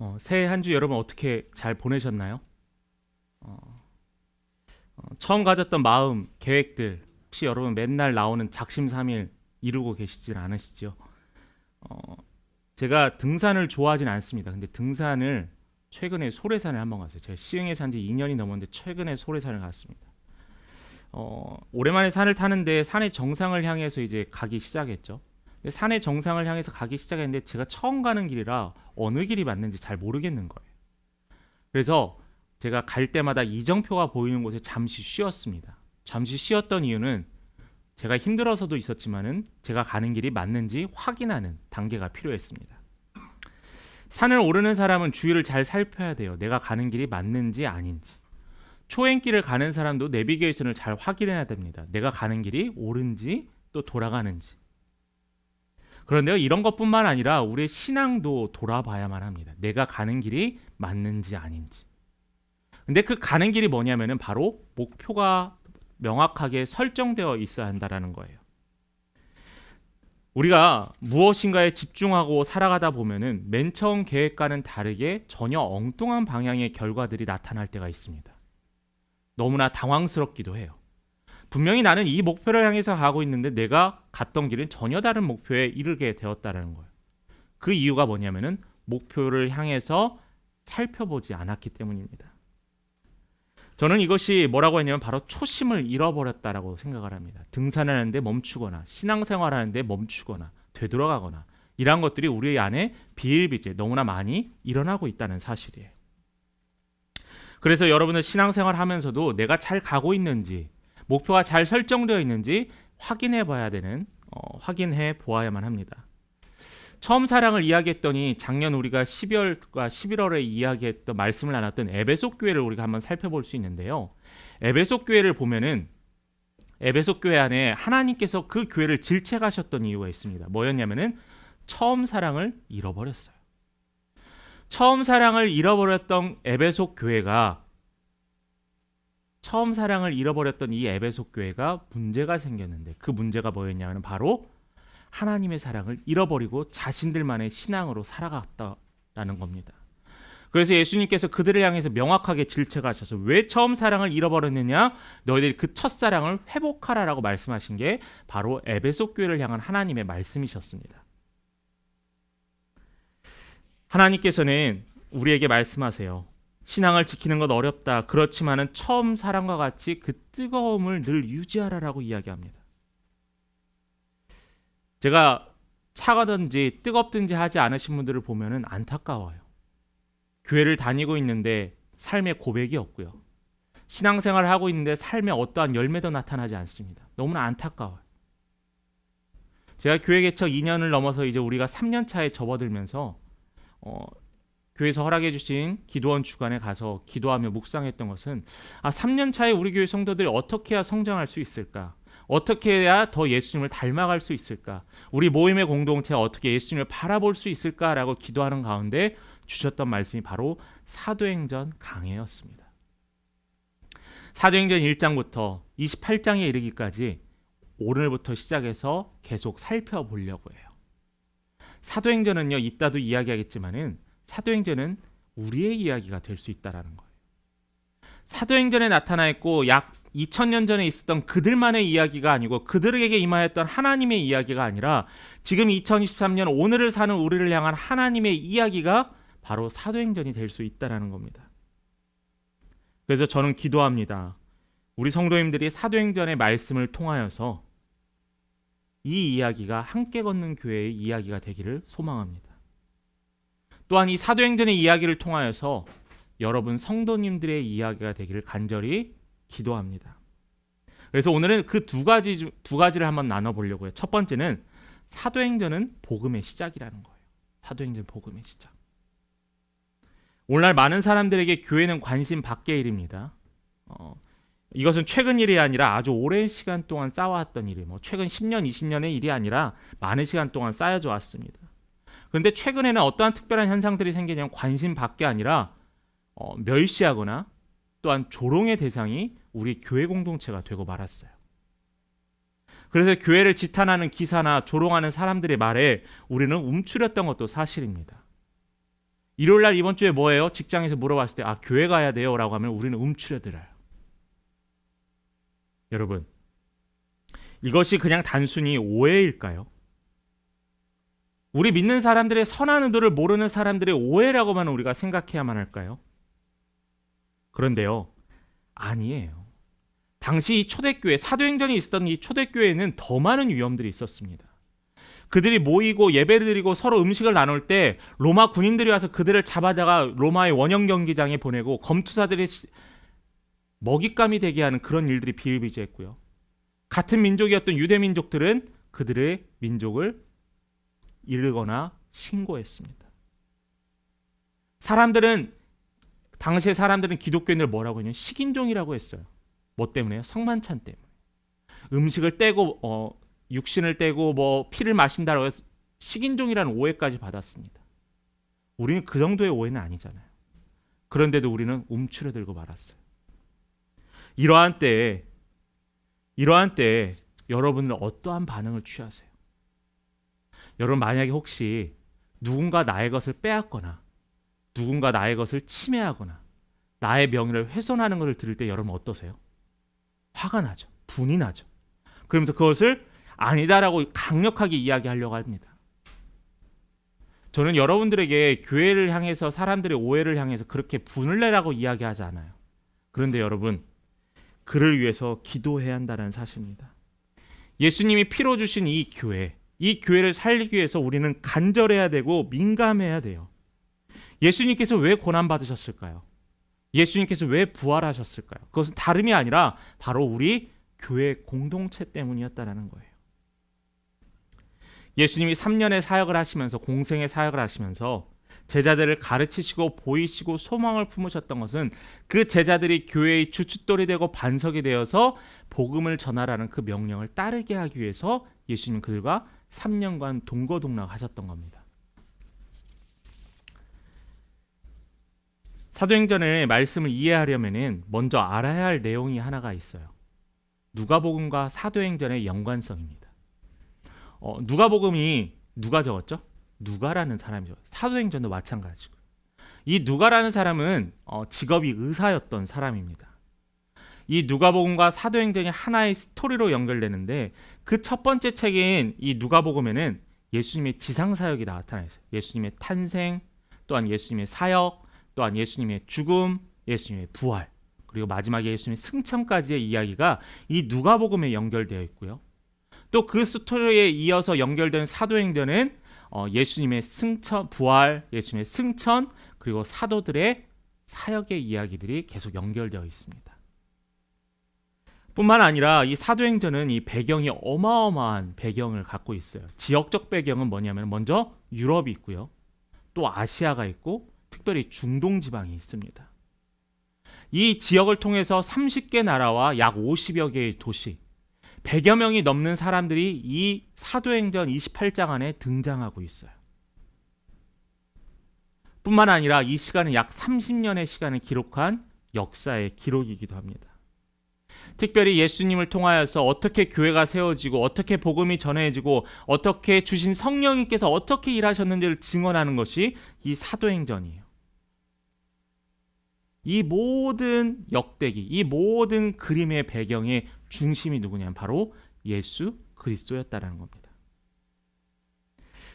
어, 새해 한 주 여러분 어떻게 잘 보내셨나요? 어, 어, 처음 가졌던 마음, 계획들 혹시 여러분 맨날 나오는 작심삼일 이루고 계시진 않으시죠? 어, 제가 등산을 좋아하진 않습니다. 근데 등산을 최근에 소래산을 한번 갔어요. 제가 시흥에 산지 2년이 넘었는데 최근에 소래산을 갔습니다. 어, 오랜만에 산을 타는데 산의 정상을 향해서 이제 가기 시작했죠. 산의 정상을 향해서 가기 시작했는데 제가 처음 가는 길이라 어느 길이 맞는지 잘 모르겠는 거예요. 그래서 제가 갈 때마다 이정표가 보이는 곳에 잠시 쉬었습니다. 잠시 쉬었던 이유는 제가 힘들어서도 있었지만은 제가 가는 길이 맞는지 확인하는 단계가 필요했습니다. 산을 오르는 사람은 주위를 잘 살펴야 돼요. 내가 가는 길이 맞는지 아닌지. 초행길을 가는 사람도 내비게이션을 잘 확인해야 됩니다. 내가 가는 길이 옳은지 또 돌아가는지. 그런데요, 이런 것뿐만 아니라 우리의 신앙도 돌아봐야만 합니다. 내가 가는 길이 맞는지 아닌지. 근데 그 가는 길이 뭐냐면은 바로 목표가 명확하게 설정되어 있어야 한다라는 거예요. 우리가 무엇인가에 집중하고 살아가다 보면은 맨 처음 계획과는 다르게 전혀 엉뚱한 방향의 결과들이 나타날 때가 있습니다. 너무나 당황스럽기도 해요. 분명히 나는 이 목표를 향해서 가고 있는데 내가 갔던 길은 전혀 다른 목표에 이르게 되었다는 거예요. 그 이유가 뭐냐면은 목표를 향해서 살펴보지 않았기 때문입니다. 저는 이것이 뭐라고 했냐면 바로 초심을 잃어버렸다라고 생각을 합니다. 등산을 하는데 멈추거나 신앙생활 하는데 멈추거나 되돌아가거나 이러한 것들이 우리 안에 비일비재 너무나 많이 일어나고 있다는 사실이에요. 그래서 여러분은 신앙생활 하면서도 내가 잘 가고 있는지 목표가 잘 설정되어 있는지 확인해 봐야 되는 어, 확인해 보아야만 합니다. 처음 사랑을 이야기했더니 작년 우리가 12월과 11월에 이야기했던 말씀을 나눴던 에베소 교회를 우리가 한번 살펴볼 수 있는데요. 에베소 교회를 보면은 에베소 교회 안에 하나님께서 그 교회를 질책하셨던 이유가 있습니다. 뭐였냐면은 처음 사랑을 잃어버렸어요. 처음 사랑을 잃어버렸던 에베소 교회가 처음 사랑을 잃어버렸던 이 에베소 교회가 문제가 생겼는데 그 문제가 뭐였냐면 바로 하나님의 사랑을 잃어버리고 자신들만의 신앙으로 살아갔다라는 겁니다. 그래서 예수님께서 그들을 향해서 명확하게 질책하셔서 왜 처음 사랑을 잃어버렸느냐? 너희들이 그 첫사랑을 회복하라라고 말씀하신 게 바로 에베소 교회를 향한 하나님의 말씀이셨습니다. 하나님께서는 우리에게 말씀하세요. 신앙을 지키는 것 어렵다. 그렇지만은 처음 사랑과 같이 그 뜨거움을 늘 유지하라라고 이야기합니다. 제가 차가든지 뜨겁든지 하지 않으신 분들을 보면은 안타까워요. 교회를 다니고 있는데 삶의 고백이 없고요. 신앙생활을 하고 있는데 삶에 어떠한 열매도 나타나지 않습니다. 너무나 안타까워요. 제가 교회 개척 2년을 넘어서 이제 우리가 3년 차에 접어들면서 어, 교회에서 허락해 주신 기도원 주간에 가서 기도하며 묵상했던 것은 아 3년 차에 우리 교회 성도들이 어떻게 해야 성장할 수 있을까? 어떻게 해야 더 예수님을 닮아갈 수 있을까? 우리 모임의 공동체 어떻게 예수님을 바라볼 수 있을까라고 기도하는 가운데 주셨던 말씀이 바로 사도행전 강해였습니다. 사도행전 1장부터 28장에 이르기까지 오늘부터 시작해서 계속 살펴보려고 해요. 사도행전은요, 이따도 이야기하겠지만은 사도행전은 우리의 이야기가 될 수 있다라는 거예요. 사도행전에 나타나 있고 약 2000년 전에 있었던 그들만의 이야기가 아니고 그들에게 임하였던 하나님의 이야기가 아니라 지금 2023년 오늘을 사는 우리를 향한 하나님의 이야기가 바로 사도행전이 될 수 있다라는 겁니다. 그래서 저는 기도합니다. 우리 성도님들이 사도행전의 말씀을 통하여서 이 이야기가 함께 걷는 교회의 이야기가 되기를 소망합니다. 또한 이 사도행전의 이야기를 통하여서 여러분 성도님들의 이야기가 되기를 간절히 기도합니다. 그래서 오늘은 그 두 가지 중- 두 가지를 한번 나눠 보려고요. 첫 번째는 사도행전은 복음의 시작이라는 거예요. 사도행전 복음의 시작. 오늘날 많은 사람들에게 교회는 관심 밖의 일입니다. 어, 이것은 최근 일이 아니라 아주 오랜 시간 동안 쌓아왔던 일이 뭐 최근 10년, 20년의 일이 아니라 많은 시간 동안 쌓여져 왔습니다. 그런데 최근에는 어떠한 특별한 현상들이 생기냐면 관심 밖이 아니라 어, 멸시하거나 또한 조롱의 대상이 우리 교회 공동체가 되고 말았어요. 그래서 교회를 지탄하는 기사나 조롱하는 사람들의 말에 우리는 움츠렸던 것도 사실입니다. 일요일 날 이번 주에 뭐예요? 직장에서 물어봤을 때 아 교회 가야 돼요라고 하면 우리는 움츠려들어요. 여러분 이것이 그냥 단순히 오해일까요? 우리 믿는 사람들의 선한 의도를 모르는 사람들의 오해라고만 우리가 생각해야만 할까요? 그런데요. 아니에요. 당시 이 초대교회 사도행전이 있었던 이 초대교회에는 더 많은 위험들이 있었습니다. 그들이 모이고 예배를 드리고 서로 음식을 나눌 때 로마 군인들이 와서 그들을 잡아다가 로마의 원형 경기장에 보내고 검투사들이 시- 먹잇감이 되게 하는 그런 일들이 비일비재했고요. 같은 민족이었던 유대 민족들은 그들의 민족을 이르거나 신고했습니다. 사람들은 당시의 사람들은 기독교인을 뭐라고 했냐면 식인종이라고 했어요. 뭐 때문에요? 성만찬 때문에. 음식을 떼고 어, 육신을 떼고 뭐 피를 마신다고 해서 식인종이라는 오해까지 받았습니다. 우리는 그 정도의 오해는 아니잖아요. 그런데도 우리는 움츠러들고 말았어요. 이러한 때에 이러한 때에 여러분은 어떠한 반응을 취하세요? 여러분 만약에 혹시 누군가 나의 것을 빼앗거나 누군가 나의 것을 침해하거나 나의 명예를 훼손하는 것을 들을 때 여러분 어떠세요? 화가 나죠. 분이 나죠. 그러면서 그것을 아니다라고 강력하게 이야기하려고 합니다. 저는 여러분들에게 교회를 향해서 사람들의 오해를 향해서 그렇게 분을 내라고 이야기하지 않아요. 그런데 여러분 그를 위해서 기도해야 한다는 사실입니다. 예수님이 피로 주신 이 교회, 이 교회를 살리기 위해서 우리는 간절해야 되고 민감해야 돼요. 예수님께서 왜 고난 받으셨을까요? 예수님께서 왜 부활하셨을까요? 그것은 다름이 아니라 바로 우리 교회 공동체 때문이었다라는 거예요. 예수님이 3년의 사역을 하시면서 공생의 사역을 하시면서 제자들을 가르치시고 보이시고 소망을 품으셨던 것은 그 제자들이 교회의 주춧돌이 되고 반석이 되어서 복음을 전하라는 그 명령을 따르게 하기 위해서 예수님 그들과 3년간 동거동락 하셨던 겁니다. 사도행전의 말씀을 이해하려면은 먼저 알아야 할 내용이 하나가 있어요. 누가복음과 사도행전의 연관성입니다. 어, 누가복음이 누가 적었죠? 누가라는 사람이 죠. 사도행전도 마찬가지고. 이 누가라는 사람은 어, 직업이 의사였던 사람입니다. 이 누가복음과 사도행전이 하나의 스토리로 연결되는데 그 첫 번째 책인 이 누가복음에는 예수님의 지상 사역이 나타나 있어요. 예수님의 탄생, 또한 예수님의 사역, 또한 예수님의 죽음, 예수님의 부활, 그리고 마지막에 예수님의 승천까지의 이야기가 이 누가복음에 연결되어 있고요. 또 그 스토리에 이어서 연결된 사도행전은 어, 예수님의 승천, 부활, 예수님의 승천, 그리고 사도들의 사역의 이야기들이 계속 연결되어 있습니다. 뿐만 아니라 이 사도행전은 이 배경이 어마어마한 배경을 갖고 있어요. 지역적 배경은 뭐냐면 먼저 유럽이 있고요. 또 아시아가 있고 특별히 중동 지방이 있습니다. 이 지역을 통해서 30개 나라와 약 50여 개의 도시, 100여 명이 넘는 사람들이 이 사도행전 28장 안에 등장하고 있어요. 뿐만 아니라 이 시간은 약 30년의 시간을 기록한 역사의 기록이기도 합니다. 특별히 예수님을 통하여서 어떻게 교회가 세워지고 어떻게 복음이 전해지고 어떻게 주신 성령님께서 어떻게 일하셨는지를 증언하는 것이 이 사도행전이에요. 이 모든 역대기, 이 모든 그림의 배경의 중심이 누구냐면 바로 예수 그리스도였다라는 겁니다.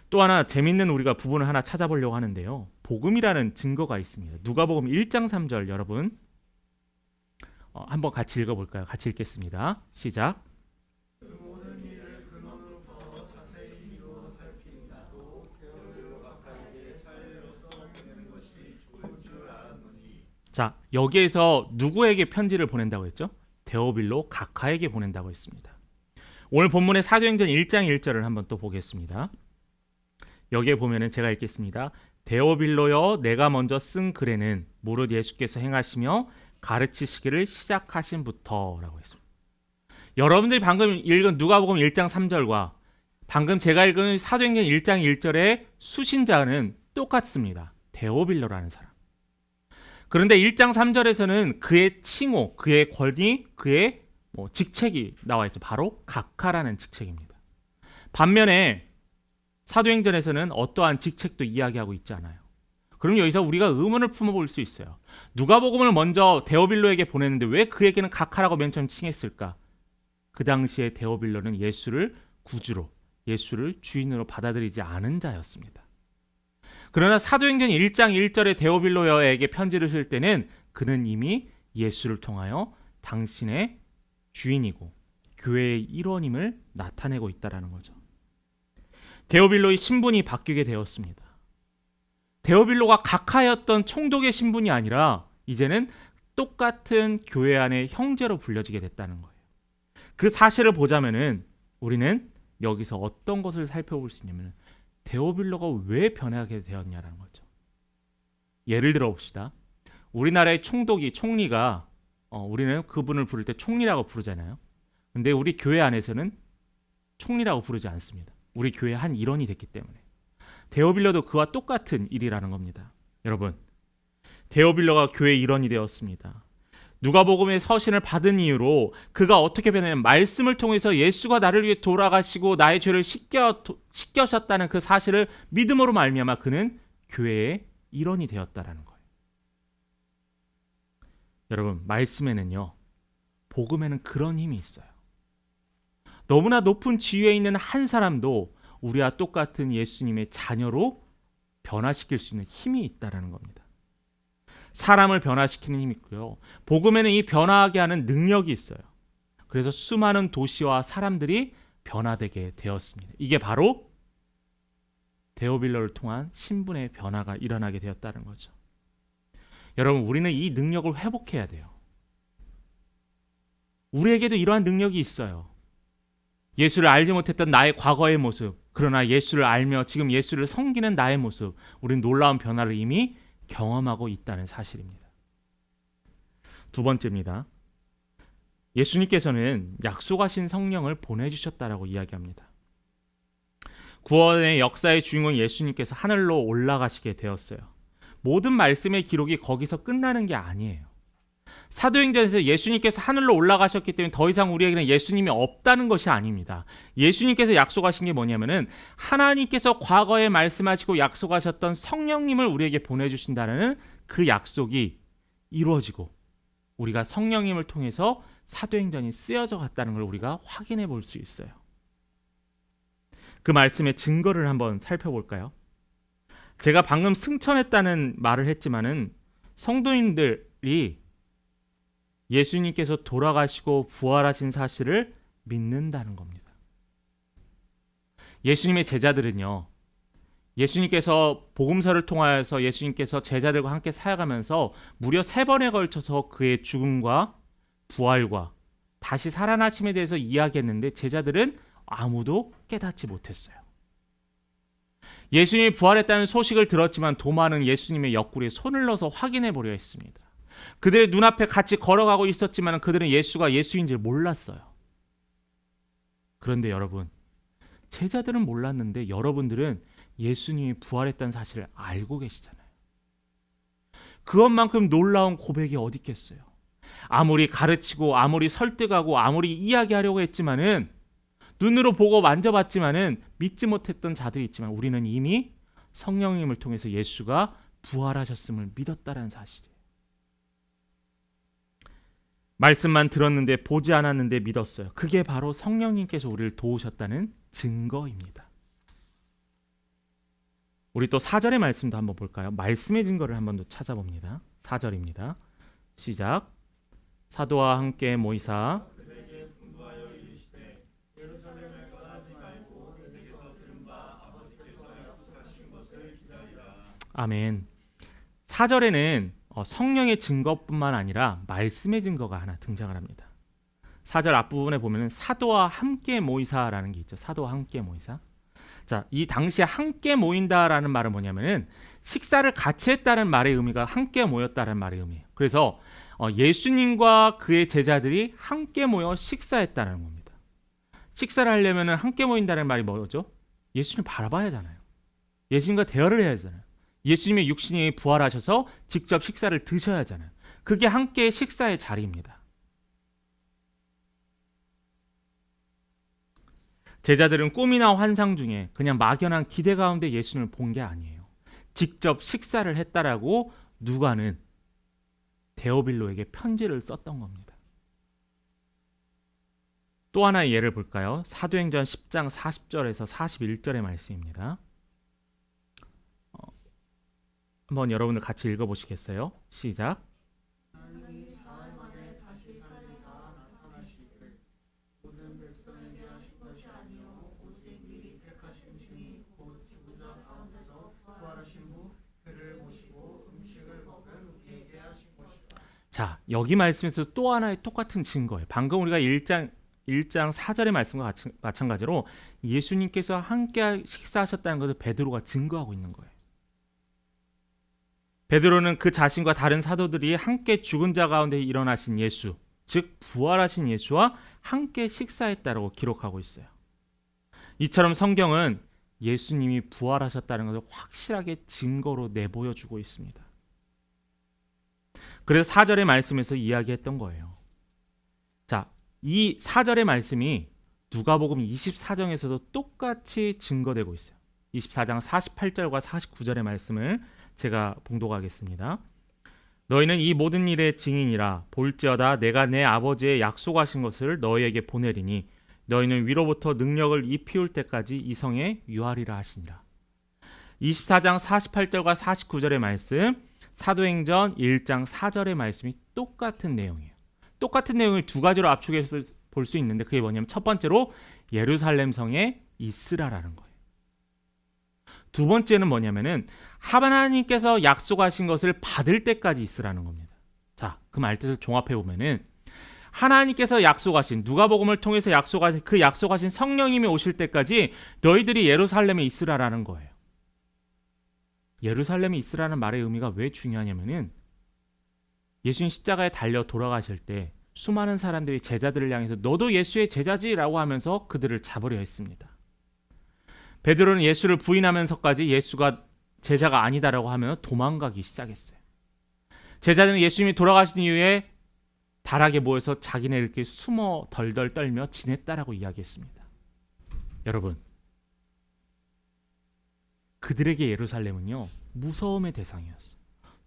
또 하나 재밌는 우리가 부분을 하나 찾아보려고 하는데요. 복음이라는 증거가 있습니다. 누가복음 1장 3절 여러분 어, 한번 같이 읽어볼까요? 같이 읽겠습니다. 시작. 자 여기에서 누구에게 편지를 보낸다고 했죠? 데오빌로 각하에게 보낸다고 했습니다. 오늘 본문의 사도행전 1장 1절을 한번 또 보겠습니다. 여기에 보면은 제가 읽겠습니다. 데오빌로여 내가 먼저 쓴 글에는 무릇 예수께서 행하시며 가르치시기를 시작하신부터라고 했습니다. 여러분들이 방금 읽은 누가복음 1장 3절과 방금 제가 읽은 사도행전 1장 1절의 수신자는 똑같습니다. 데오빌로라는 사람. 그런데 1장 3절에서는 그의 칭호, 그의 권위, 그의 뭐 직책이 나와 있죠. 바로 각하라는 직책입니다. 반면에 사도행전에서는 어떠한 직책도 이야기하고 있지 않아요. 그럼 여기서 우리가 의문을 품어볼 수 있어요. 누가복음을 먼저 데오빌로에게 보냈는데 왜 그에게는 각하라고 맨 처음 칭했을까? 그 당시에 데오빌로는 예수를 구주로, 예수를 주인으로 받아들이지 않은 자였습니다. 그러나 사도행전 1장 1절에 데오빌로에게 편지를 쓸 때는 그는 이미 예수를 통하여 당신의 주인이고 교회의 일원임을 나타내고 있다라는 거죠. 데오빌로의 신분이 바뀌게 되었습니다. 데오빌로가 각하였던 총독의 신분이 아니라 이제는 똑같은 교회 안의 형제로 불려지게 됐다는 거예요. 그 사실을 보자면은 우리는 여기서 어떤 것을 살펴볼 수 있냐면 데오빌로가 왜 변하게 되었냐라는 거죠. 예를 들어 봅시다. 우리나라의 총독이 총리가 어, 우리는 그분을 부를 때 총리라고 부르잖아요. 근데 우리 교회 안에서는 총리라고 부르지 않습니다. 우리 교회 한 일원이 됐기 때문에. 데오빌러도 그와 똑같은 일이라는 겁니다. 여러분, 데오빌러가 교회 일원이 되었습니다. 누가복음의 서신을 받은 이유로 그가 어떻게 변하냐면 말씀을 통해서 예수가 나를 위해 돌아가시고 나의 죄를 씻겨 씻겨셨다는 그 사실을 믿음으로 말미암아 그는 교회의 일원이 되었다라는 거예요. 여러분, 말씀에는요. 복음에는 그런 힘이 있어요. 너무나 높은 지위에 있는 한 사람도 우리와 똑같은 예수님의 자녀로 변화시킬 수 있는 힘이 있다라는 겁니다. 사람을 변화시키는 힘이 있고요. 복음에는 이 변화하게 하는 능력이 있어요. 그래서 수많은 도시와 사람들이 변화되게 되었습니다. 이게 바로 데오빌러를 통한 신분의 변화가 일어나게 되었다는 거죠. 여러분, 우리는 이 능력을 회복해야 돼요. 우리에게도 이러한 능력이 있어요. 예수를 알지 못했던 나의 과거의 모습, 그러나 예수를 알며 지금 예수를 섬기는 나의 모습, 우리는 놀라운 변화를 이미 경험하고 있다는 사실입니다. 두 번째입니다. 예수님께서는 약속하신 성령을 보내주셨다라고 이야기합니다. 구원의 역사의 주인공 예수님께서 하늘로 올라가시게 되었어요. 모든 말씀의 기록이 거기서 끝나는 게 아니에요. 사도행전에서 예수님께서 하늘로 올라가셨기 때문에 더 이상 우리에게는 예수님이 없다는 것이 아닙니다. 예수님께서 약속하신 게 뭐냐면은 하나님께서 과거에 말씀하시고 약속하셨던 성령님을 우리에게 보내주신다는 그 약속이 이루어지고 우리가 성령님을 통해서 사도행전이 쓰여져 갔다는 걸 우리가 확인해 볼 수 있어요. 그 말씀의 증거를 한번 살펴볼까요? 제가 방금 승천했다는 말을 했지만은 성도인들이 예수님께서 돌아가시고 부활하신 사실을 믿는다는 겁니다. 예수님의 제자들은요. 예수님께서 복음서를 통하여서 예수님께서 제자들과 함께 사역하면서 무려 세 번에 걸쳐서 그의 죽음과 부활과 다시 살아나심에 대해서 이야기했는데 제자들은 아무도 깨닫지 못했어요. 예수님이 부활했다는 소식을 들었지만 도마는 예수님의 옆구리에 손을 넣어서 확인해 보려 했습니다. 그들의 눈앞에 같이 걸어가고 있었지만 그들은 예수가 예수인 줄 몰랐어요. 그런데 여러분, 제자들은 몰랐는데 여러분들은 예수님이 부활했다는 사실을 알고 계시잖아요. 그것만큼 놀라운 고백이 어디 있겠어요? 아무리 가르치고 아무리 설득하고 아무리 이야기하려고 했지만은 눈으로 보고 만져봤지만은 믿지 못했던 자들이 있지만 우리는 이미 성령님을 통해서 예수가 부활하셨음을 믿었다는 사실이에요. 말씀만 들었는데 보지 않았는데 믿었어요. 그게 바로 성령님께서 우리를 도우셨다는 증거입니다. 우리 또 4절의 말씀도 한번 볼까요? 말씀의 증거를 한번 더 찾아봅니다. 4절입니다. 시작. 사도와 함께 모이사 아멘. 4절에는 어, 성령의 증거뿐만 아니라 말씀의 증거가 하나 등장을 합니다. 4절 앞부분에 보면은 사도와 함께 모이사라는 게 있죠. 사도와 함께 모이사. 자, 이 당시에 함께 모인다라는 말은 뭐냐면은 식사를 같이 했다는 말의 의미가 함께 모였다는 말의 의미예요. 그래서 어, 예수님과 그의 제자들이 함께 모여 식사했다는 겁니다. 식사를 하려면은 함께 모인다는 말이 뭐죠? 예수님 바라봐야 하잖아요. 예수님과 대화를 해야 하잖아요. 예수님의 육신이 부활하셔서 직접 식사를 드셔야 하잖아요. 그게 함께 식사의 자리입니다. 제자들은 꿈이나 환상 중에 그냥 막연한 기대 가운데 예수님을 본 게 아니에요. 직접 식사를 했다라고 누가는 데오빌로에게 편지를 썼던 겁니다. 또 하나의 예를 볼까요? 사도행전 10장 40절에서 41절의 말씀입니다. 어, 한번 여러분들 같이 읽어보시겠어요? 시작. 자, 여기 말씀에서 또 하나의 똑같은 증거예요. 방금 우리가 1장 1장 4절의 말씀과 마찬가지로 예수님께서 함께 식사하셨다는 것을 베드로가 증거하고 있는 거예요. 베드로는 그 자신과 다른 사도들이 함께 죽은 자 가운데 일어나신 예수, 즉 부활하신 예수와 함께 식사했다라고 기록하고 있어요. 이처럼 성경은 예수님이 부활하셨다는 것을 확실하게 증거로 내보여 주고 있습니다. 그래서 4절의 말씀에서 이야기했던 거예요. 자, 이 4절의 말씀이 누가복음 24장에서도 똑같이 증거되고 있어요. 24장 48절과 49절의 말씀을 제가 봉독하겠습니다. 너희는 이 모든 일의 증인이라 볼지어다 내가 내 아버지의 약속하신 것을 너희에게 보내리니 너희는 위로부터 능력을 입히울 때까지 이 성에 유하리라 하시니라. 24장 48절과 49절의 말씀 사도행전 1장 4절의 말씀이 똑같은 내용이에요. 똑같은 내용을 두 가지로 압축해서 볼 수 있는데 그게 뭐냐면 첫 번째로 예루살렘 성에 있으라라는 거예요. 두 번째는 뭐냐면은 하나님께서 약속하신 것을 받을 때까지 있으라는 겁니다. 자, 그 말뜻을 종합해 보면은 하나님께서 약속하신 누가복음을 통해서 약속하신 그 약속하신 성령님이 오실 때까지 너희들이 예루살렘에 있으라라는 거예요. 예루살렘에 있으라는 말의 의미가 왜 중요하냐면은 예수님 십자가에 달려 돌아가실 때 수많은 사람들이 제자들을 향해서 너도 예수의 제자지라고 하면서 그들을 잡으려 했습니다. 베드로는 예수를 부인하면서까지 예수가 제자가 아니다라고 하면 도망가기 시작했어요. 제자들은 예수님이 돌아가신 이후에 다락에 모여서 자기네들끼리 숨어 덜덜 떨며 지냈다라고 이야기했습니다. 여러분, 그들에게 예루살렘은요 무서움의 대상이었어요.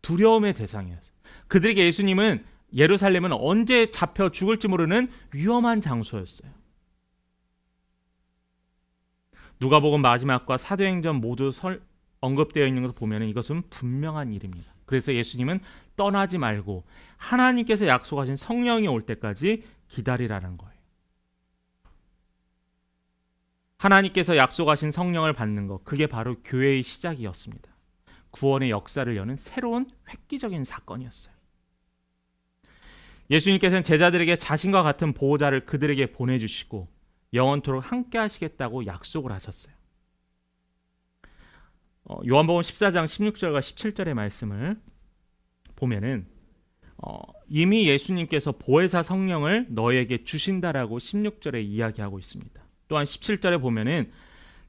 두려움의 대상이었어요. 그들에게 예수님은 예루살렘은 언제 잡혀 죽을지 모르는 위험한 장소였어요. 누가복음 마지막과 사도행전 모두 설, 언급되어 있는 것을 보면 이것은 분명한 일입니다. 그래서 예수님은 떠나지 말고 하나님께서 약속하신 성령이 올 때까지 기다리라는 거예요. 하나님께서 약속하신 성령을 받는 것, 그게 바로 교회의 시작이었습니다. 구원의 역사를 여는 새로운 획기적인 사건이었어요. 예수님께서는 제자들에게 자신과 같은 보호자를 그들에게 보내주시고 영원토록 함께 하시겠다고 약속을 하셨어요. 어, 요한복음 14장 16절과 17절의 말씀을 보면은 어, 이미 예수님께서 보혜사 성령을 너에게 주신다라고 16절에 이야기하고 있습니다. 또한 17절에 보면은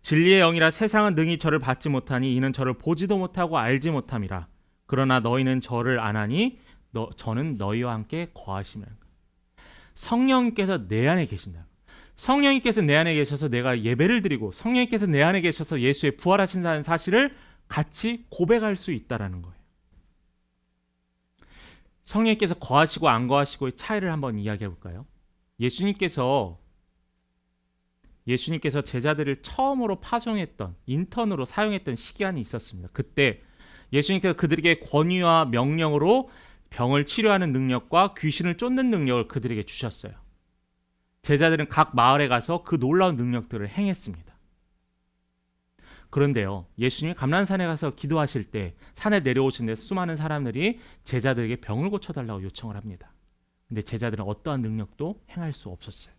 진리의 영이라 세상은 능히 저를 받지 못하니 이는 저를 보지도 못하고 알지 못함이라. 그러나 너희는 저를 안 하니 너, 저는 너희와 함께 거하심이라. 성령께서 내 안에 계신다. 성령님께서 내 안에 계셔서 내가 예배를 드리고 성령님께서 내 안에 계셔서 예수의 부활하신다는 사실을 같이 고백할 수 있다라는 거예요. 성령님께서 거하시고 안 거하시고의 차이를 한번 이야기해 볼까요? 예수님께서 예수님께서 제자들을 처음으로 파송했던 인턴으로 사용했던 시기안이 있었습니다. 그때 예수님께서 그들에게 권위와 명령으로 병을 치료하는 능력과 귀신을 쫓는 능력을 그들에게 주셨어요. 제자들은 각 마을에 가서 그 놀라운 능력들을 행했습니다. 그런데요, 예수님이 감난산에 가서 기도하실 때 산에 내려오신 데 수많은 사람들이 제자들에게 병을 고쳐달라고 요청을 합니다. 근데 제자들은 어떠한 능력도 행할 수 없었어요.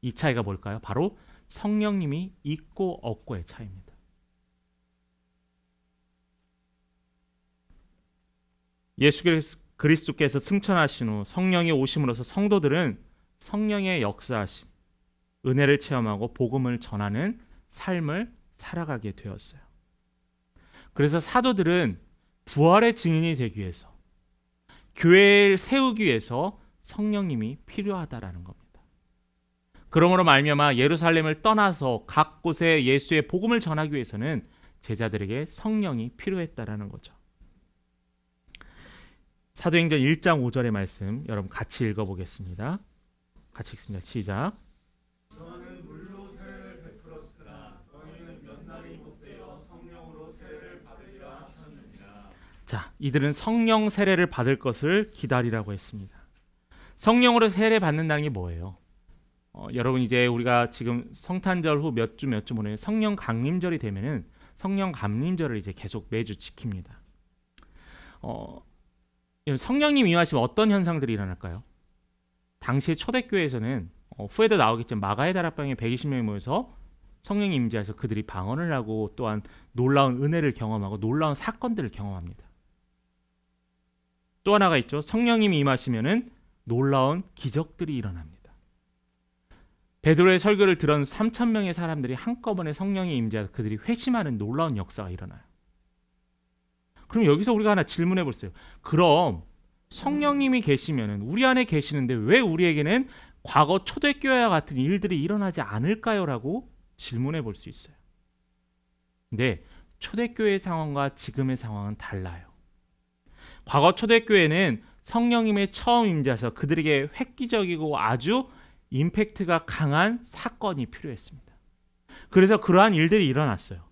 이 차이가 뭘까요? 바로 성령님이 있고 없고의 차이입니다. 예수 그리스도께서 승천하신 후 성령이 오심으로써 성도들은 성령의 역사하심, 은혜를 체험하고 복음을 전하는 삶을 살아가게 되었어요. 그래서 사도들은 부활의 증인이 되기 위해서 교회를 세우기 위해서 성령님이 필요하다라는 겁니다. 그러므로 말미암아 예루살렘을 떠나서 각 곳에 예수의 복음을 전하기 위해서는 제자들에게 성령이 필요했다라는 거죠. 사도행전 1장 5절의 말씀 여러분 같이 읽어보겠습니다. 같이 읽습니다. 시작. 자, 이들은 성령 세례를 받을 것을 기다리라고 했습니다. 성령으로 세례 받는다는 게 뭐예요? 어, 여러분 이제 우리가 지금 성탄절 후 몇 주 몇주 보내 성령 강림절이 되면은 성령 감림절을 이제 계속 매주 지킵니다. 어, 성령님 임하시면 어떤 현상들이 일어날까요? 당시 초대교회에서는 어, 후에도 나오겠지만 마가의 다락방에 120명이 모여서 성령이 임재해서 그들이 방언을 하고 또한 놀라운 은혜를 경험하고 놀라운 사건들을 경험합니다. 또 하나가 있죠. 성령님이 임하시면은 놀라운 기적들이 일어납니다. 베드로의 설교를 들은 3천 명의 사람들이 한꺼번에 성령이 임재해서 그들이 회심하는 놀라운 역사가 일어나요. 그럼 여기서 우리가 하나 질문해 볼게요. 그럼 성령님이 계시면은 우리 안에 계시는데 왜 우리에게는 과거 초대교회와 같은 일들이 일어나지 않을까요라고 질문해 볼 수 있어요. 근데 초대교회 상황과 지금의 상황은 달라요. 과거 초대교회는 성령님의 처음 임재해서 그들에게 획기적이고 아주 임팩트가 강한 사건이 필요했습니다. 그래서 그러한 일들이 일어났어요.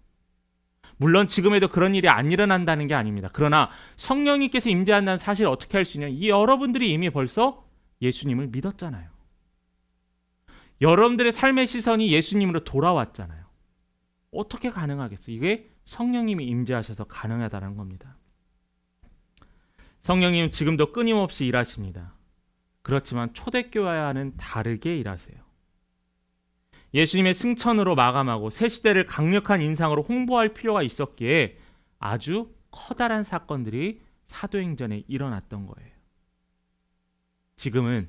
물론 지금에도 그런 일이 안 일어난다는 게 아닙니다. 그러나 성령님께서 임재한다는 사실을 어떻게 할 수 있냐? 이 여러분들이 이미 벌써 예수님을 믿었잖아요. 여러분들의 삶의 시선이 예수님으로 돌아왔잖아요. 어떻게 가능하겠어요? 이게 성령님이 임재하셔서 가능하다는 겁니다. 성령님 지금도 끊임없이 일하십니다. 그렇지만 초대교회와는 다르게 일하세요. 예수님의 승천으로 마감하고 새 시대를 강력한 인상으로 홍보할 필요가 있었기에 아주 커다란 사건들이 사도행전에 일어났던 거예요. 지금은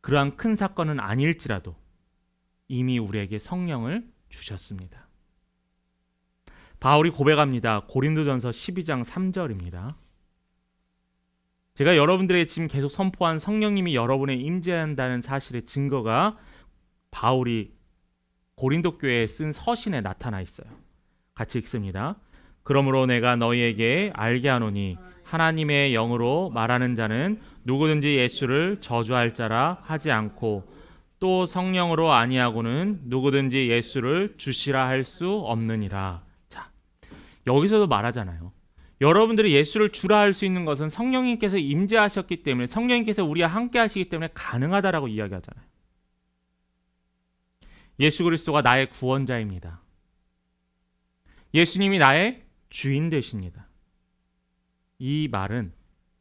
그러한 큰 사건은 아닐지라도 이미 우리에게 성령을 주셨습니다. 바울이 고백합니다. 고린도전서 12장 3절입니다. 제가 여러분들에게 지금 계속 선포한 성령님이 여러분에 임재한다는 사실의 증거가 바울이 고린도 교회에 쓴 서신에 나타나 있어요. 같이 읽습니다. 그러므로 내가 너희에게 알게 하노니 하나님의 영으로 말하는 자는 누구든지 예수를 저주할 자라 하지 않고 또 성령으로 아니하고는 누구든지 예수를 주시라 할 수 없느니라. 자, 여기서도 말하잖아요. 여러분들이 예수를 주라 할 수 있는 것은 성령님께서 임재하셨기 때문에 성령님께서 우리와 함께 하시기 때문에 가능하다라고 이야기하잖아요. 예수 그리스도가 나의 구원자입니다. 예수님이 나의 주인 되십니다. 이 말은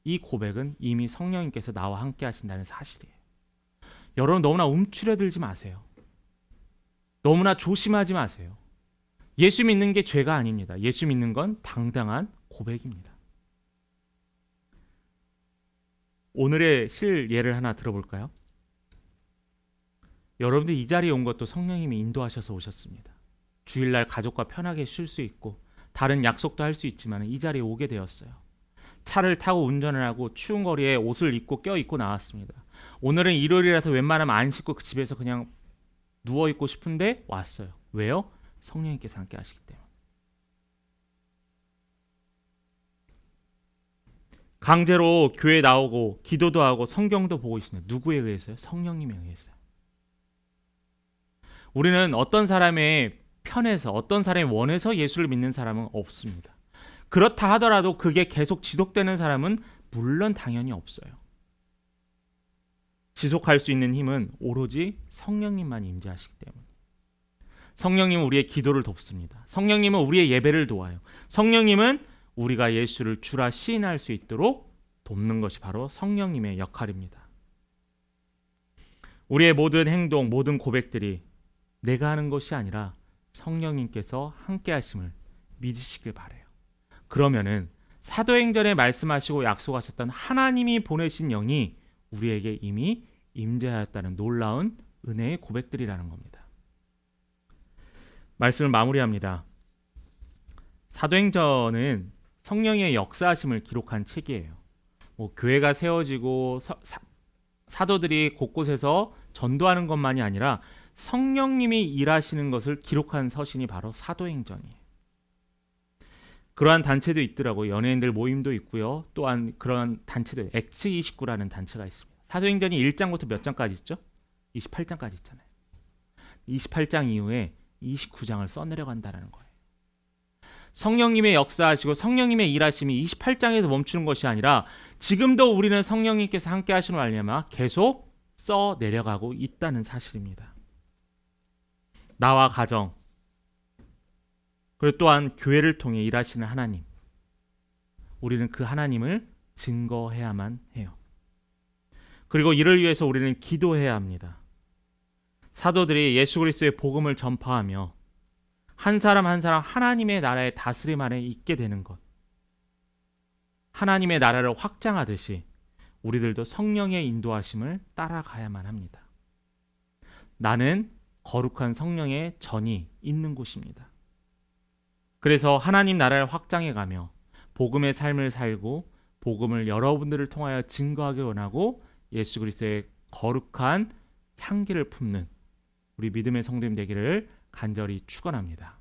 이 고백은 이미 성령님께서 나와 함께 하신다는 사실이에요. 여러분 너무나 움츠려들지 마세요. 너무나 조심하지 마세요. 예수 믿는 게 죄가 아닙니다. 예수 믿는 건 당당한 고백입니다. 오늘의 실 예를 하나 들어볼까요? 여러분들 이 자리에 온 것도 성령님이 인도하셔서 오셨습니다. 주일날 가족과 편하게 쉴 수 있고 다른 약속도 할 수 있지만 이 자리에 오게 되었어요. 차를 타고 운전을 하고 추운 거리에 옷을 입고 껴 입고 나왔습니다. 오늘은 일요일이라서 웬만하면 안 씻고 그 집에서 그냥 누워 있고 싶은데 왔어요. 왜요? 성령님께서 함께 하시기 때문에. 강제로 교회 나오고 기도도 하고 성경도 보고 있습니다. 누구에 의해서요? 성령님에 의해서요. 우리는 어떤 사람의 편에서 어떤 사람이 원해서 예수를 믿는 사람은 없습니다. 그렇다 하더라도 그게 계속 지속되는 사람은 물론 당연히 없어요. 지속할 수 있는 힘은 오로지 성령님만 임재하시기 때문에. 성령님은 우리의 기도를 돕습니다. 성령님은 우리의 예배를 도와요. 성령님은 우리가 예수를 주라 시인할 수 있도록 돕는 것이 바로 성령님의 역할입니다. 우리의 모든 행동, 모든 고백들이 내가 하는 것이 아니라 성령님께서 함께 하심을 믿으시길 바래요. 그러면은 사도행전에 말씀하시고 약속하셨던 하나님이 보내신 영이 우리에게 이미 임재하였다는 놀라운 은혜의 고백들이라는 겁니다. 말씀을 마무리합니다. 사도행전은 성령의 역사하심을 기록한 책이에요. 뭐 교회가 세워지고 사, 사도들이 곳곳에서 전도하는 것만이 아니라 성령님이 일하시는 것을 기록한 서신이 바로 사도행전이에요. 그러한 단체도 있더라고요. 연예인들 모임도 있고요. 또한 그러한 단체도 X29라는 단체가 있습니다. 사도행전이 1장부터 몇 장까지 있죠? 28장까지 있잖아요. 28장 이후에 29장을 써내려간다는 거예요. 성령님의 역사하시고 성령님의 일하심이 28장에서 멈추는 것이 아니라 지금도 우리는 성령님께서 함께 하시는 알려마 계속 써 내려가고 있다는 사실입니다. 나와 가정 그리고 또한 교회를 통해 일하시는 하나님 우리는 그 하나님을 증거해야만 해요. 그리고 이를 위해서 우리는 기도해야 합니다. 사도들이 예수 그리스도의 복음을 전파하며 한 사람 한 사람 하나님의 나라의 다스림 안에 있게 되는 것. 하나님의 나라를 확장하듯이 우리들도 성령의 인도하심을 따라가야만 합니다. 나는 거룩한 성령의 전이 있는 곳입니다. 그래서 하나님 나라를 확장해 가며 복음의 삶을 살고 복음을 여러분들을 통하여 증거하기 원하고 예수 그리스도의 거룩한 향기를 품는 우리 믿음의 성도님 되기를 간절히 축원합니다.